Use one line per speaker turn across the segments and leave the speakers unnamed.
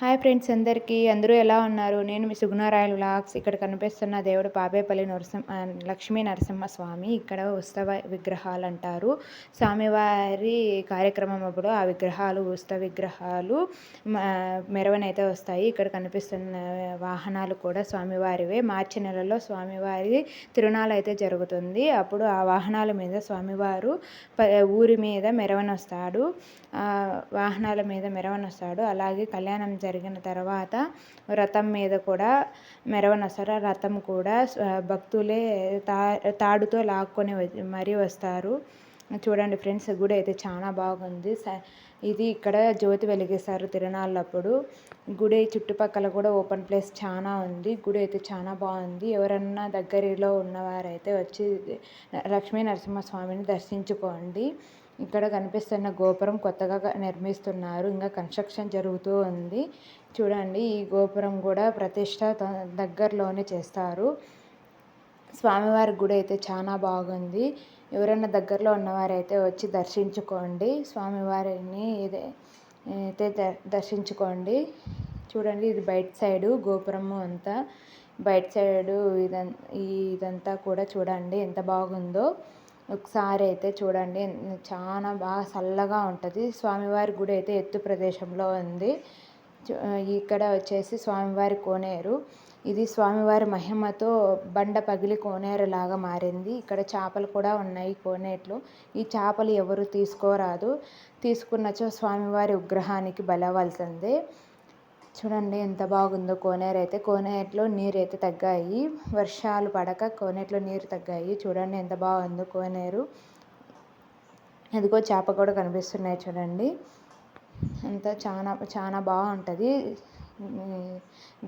Hi friends అందరికీ. అందరూ ఎలా ఉన్నారు? నేను మీ సుగుణారాయలు వ్లాగ్స్ ఇక్కడ కనిపిస్తున్న దేవుడు పాపేపల్లి నరసింహ లక్ష్మీ నరసింహస్వామి ఇక్కడ ఉత్సవ విగ్రహాలు అంటారు స్వామివారి కార్యక్రమం అప్పుడు ఆ విగ్రహాలు ఉత్సవ విగ్రహాలు మెరవనైతే వస్తాయి. ఇక్కడ కనిపిస్తున్న వాహనాలు కూడా స్వామివారివే. మార్చి నెలలో స్వామివారి తిరునాళ్ళు అయితే జరుగుతుంది. అప్పుడు ఆ వాహనాల మీద స్వామివారు ఊరి మీద మెరవనొస్తాడు. వాహనాల మీద మెరవనొస్తాడు. అలాగే కళ్యాణం జరిగిన తర్వాత రథం మీద కూడా మెరవనసర రథం కూడా భక్తులే తా తాడుతో లాక్కొని మరీ వస్తారు. చూడండి ఫ్రెండ్స్ గుడి అయితే చాలా బాగుంది. ఇది ఇక్కడ జ్యోతి వెలిగేశారు తిరునాళ్ళప్పుడు. గుడి చుట్టుపక్కల కూడా ఓపెన్ ప్లేస్ చాలా ఉంది. గుడి అయితే చాలా బాగుంది. ఎవరన్నా దగ్గరలో ఉన్నవారైతే వచ్చి లక్ష్మీ నరసింహస్వామిని దర్శించుకోండి. ఇక్కడ కనిపిస్తున్న గోపురం కొత్తగా నిర్మిస్తున్నారు. ఇంకా కన్స్ట్రక్షన్ జరుగుతూ ఉంది. చూడండి ఈ గోపురం కూడా ప్రతిష్ట దగ్గరలోనే చేస్తారు. స్వామివారి గుడి అయితే చాలా బాగుంది. ఎవరైనా దగ్గరలో ఉన్నవారైతే వచ్చి దర్శించుకోండి. స్వామివారిని ఇదే అయితే దర్శించుకోండి. చూడండి ఇది బయట సైడు గోపురము అంతా. బయట సైడు ఇదంతా ఇదంతా కూడా చూడండి ఎంత బాగుందో. ఒకసారి అయితే చూడండి చాలా బాగా చల్లగా ఉంటుంది. స్వామివారి గుడి అయితే ఎత్తు ప్రదేశంలో ఉంది. ఇక్కడ వచ్చేసి స్వామివారి కోనేరు. ఇది స్వామివారి మహిమతో బండ పగిలి కోనేరు లాగా మారింది. ఇక్కడ చేపలు కూడా ఉన్నాయి కోనేట్లో ఈ చేపలు ఎవరు తీసుకోరాదు. తీసుకున్నచో స్వామివారి విగ్రహానికి బలవలసిందే. చూడండి ఎంత బాగుందో కోనేరు అయితే. కోనేరులో నీరు అయితే తగ్గాయి. వర్షాలు పడక కోనేరులో నీరు తగ్గాయి. చూడండి ఎంత బాగుందో కోనేరు. అదిగో చేప కూడా కనిపిస్తున్నాయి చూడండి. అంతా చాలా చాలా బాగుంటుంది.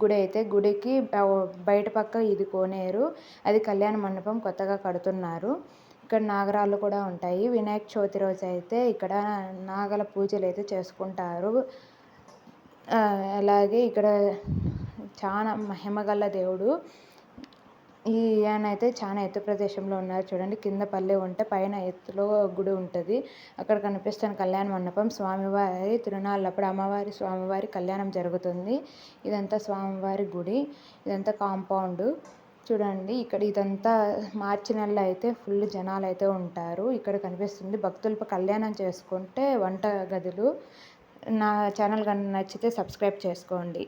గుడి అయితే గుడికి బయట పక్క ఇది కోనేరు. అది కళ్యాణ మండపం కొత్తగా కడుతున్నారు. ఇక్కడ నాగరాలు కూడా ఉంటాయి. వినాయక చవితి రోజు అయితే ఇక్కడ నాగల పూజలు అయితే చేసుకుంటారు. అలాగే ఇక్కడ చాలా మహిమగల దేవుడు. ఈయన అయితే చాలా ఎత్తు ప్రదేశంలో ఉన్నారు చూడండి. కింద పల్లె ఉంటే పైన ఎత్తులో గుడి ఉంటుంది. అక్కడ కనిపిస్తున్న కళ్యాణ మండపం స్వామివారి తిరునాళ్ళప్పుడు అమ్మవారి స్వామివారి కళ్యాణం జరుగుతుంది. ఇదంతా స్వామివారి గుడి. ఇదంతా కాంపౌండ్. చూడండి ఇక్కడ ఇదంతా మార్చి నెలలో అయితే ఫుల్ జనాలు అయితే ఉంటారు. ఇక్కడ కనిపిస్తుంది భక్తులపై కళ్యాణం చేసుకుంటే వంట గదులు. నా ఛానల్ కానీ నచ్చితే సబ్స్క్రైబ్ చేసుకోండి.